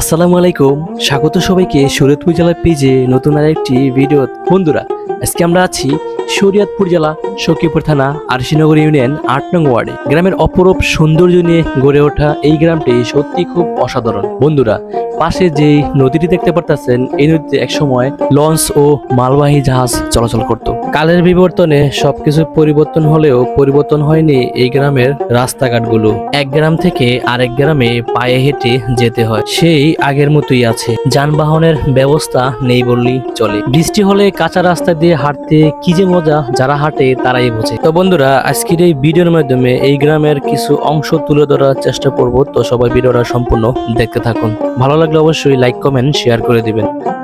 আসসালামু আলাইকুম। স্বাগত সবাইকে শরীয়তপুর জেলার পেজে নতুন আরেকটি ভিডিও। বন্ধুরা, আজকে আমরা আছি শরীয়তপুর জেলা সখীপুর থানা আরশিনগর ইউনিয়ন আট নং ওয়ার্ডে। গ্রামের অপরূপ সৌন্দর্য নিয়ে গড়ে ওঠা এই গ্রামটি সত্যি খুব অসাধারণ। বন্ধুরা, পাশে যে নদীটি দেখতে পারতেছেন, এই নদীতে একসময় লঞ্চ ও মালবাহী জাহাজ চলাচল করত। কালের বিবর্তনে সবকিছু পরিবর্তন হলেও পরিবর্তন হয়নি এই গ্রামের রাস্তাঘাটগুলো। এক গ্রাম থেকে আরেক গ্রামে পায়ে হেঁটে যেতে হয়। সেই আগের মতোই আছে। যানবাহনের ব্যবস্থা নেই বললেই চলে। বৃষ্টি হলে কাঁচা রাস্তা দিয়ে হাঁটতে কি যে মজা, যারা হাঁটে তারাই বোঝে। তো বন্ধুরা, আজকের এই ভিডিওর মাধ্যমে এই গ্রামের কিছু অংশ তুলে ধরার চেষ্টা করব। তো সবাই ভিডিওটা সম্পূর্ণ দেখতে থাকুন। ভালো লাগলে অবশ্যই লাইক কমেন্ট শেয়ার করে দিবেন।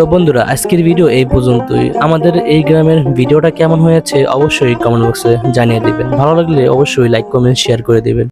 তো বন্ধুরা, আজকের ভিডিও এই পর্যন্তই। আমাদের এই গ্রামের ভিডিওটা কেমন হয়েছে অবশ্যই কমেন্ট বক্সে জানিয়ে দিবেন। ভালো লাগলে অবশ্যই লাইক কমেন্ট শেয়ার করে দিবেন।